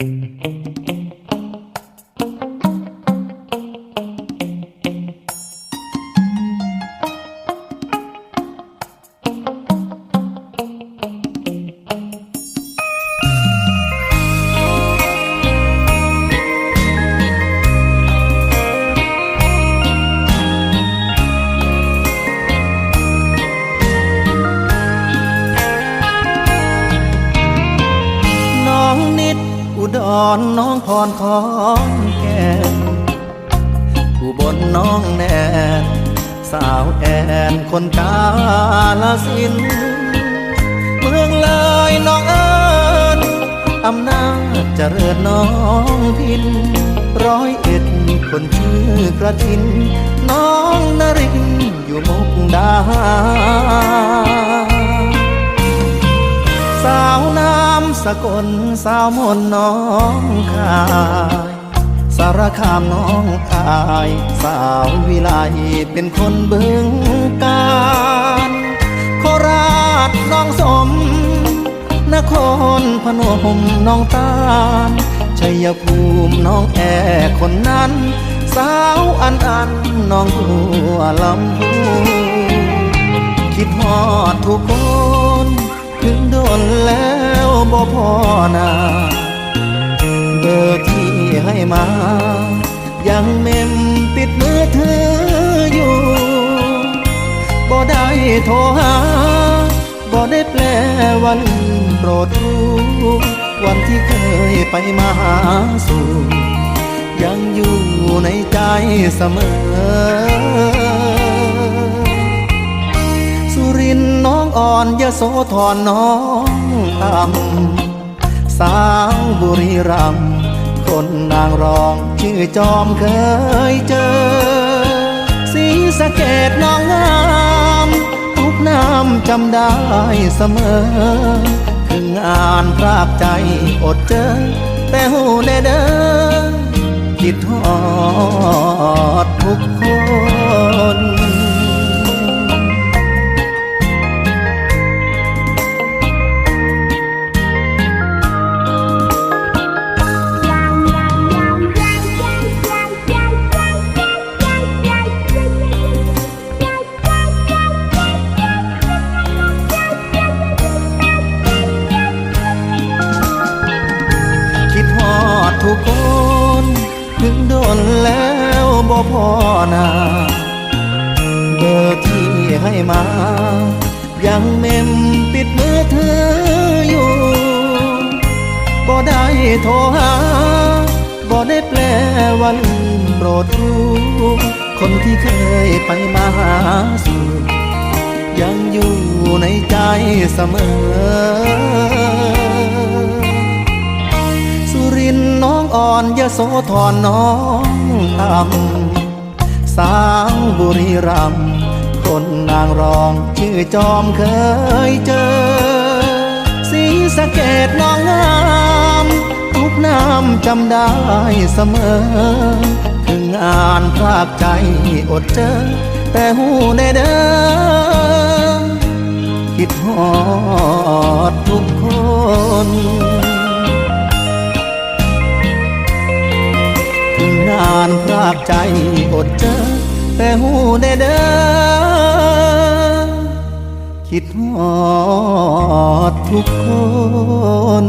น้ อุดรน้องพรของแก่นอุบลน้องแนนสาวแอนคนกาลสิน เมืองเลยน้องเอิญอำนาจเจริญน้องพิน ร้อยเอ็ดคนชื่อกระทิน น้องนรินอยู่มุกดาหา กลสาวมนต์น้องคายสารคามน้องอาย สาววิไลเป็นคนบึงการโคราชน้องสม นครพนมน้องตาลชัยภูมิน้องแอคนนั้น สาวอันอันน้องบัวลำพูคิดฮอดทุกคน บ่พอนาเบอร์ที่ให้มา ยังเมมปิดมือถืออยู่บ่ได้โทรหาบ่ได้แปลวันโปรดรู้วันที่เคยไปมาหาสู่ยังอยู่ในใจเสมอสุรินทร์น้องอ่อนยโสธรน้อง ต่ำสาวบุรีรัมคนนางรองชื่อจอมเคยเจอ สีสะเกดน้องงามทุกน้ำจำได้เสมอคืองานพรากใจอดเจอ แต่หูแน่เด้อคิดฮอดทุกคน พ่อนาเบอร์ที่ให้มา ยังเมมปิดมือถืออยู่บ่ได้โทรหาบ่ได้แปลวันโปรดรู้คนที่เคยไปมาหาสู่ยังอยู่ในใจเสมอสุรินน้องอ่อนยโสธรน้องต่ำ สาวบุรีรัมคนนางรองชื่อจอมเคยเจอ สีสะเกดน้องงามทุกน้ำจำได้เสมอ ถึงงานพรากใจอดเจอ แต่หูในเด้อคิดฮอดทุกคนานพรากใจอดเจอ แต่หูได้เด้อคิดหอดทุกคน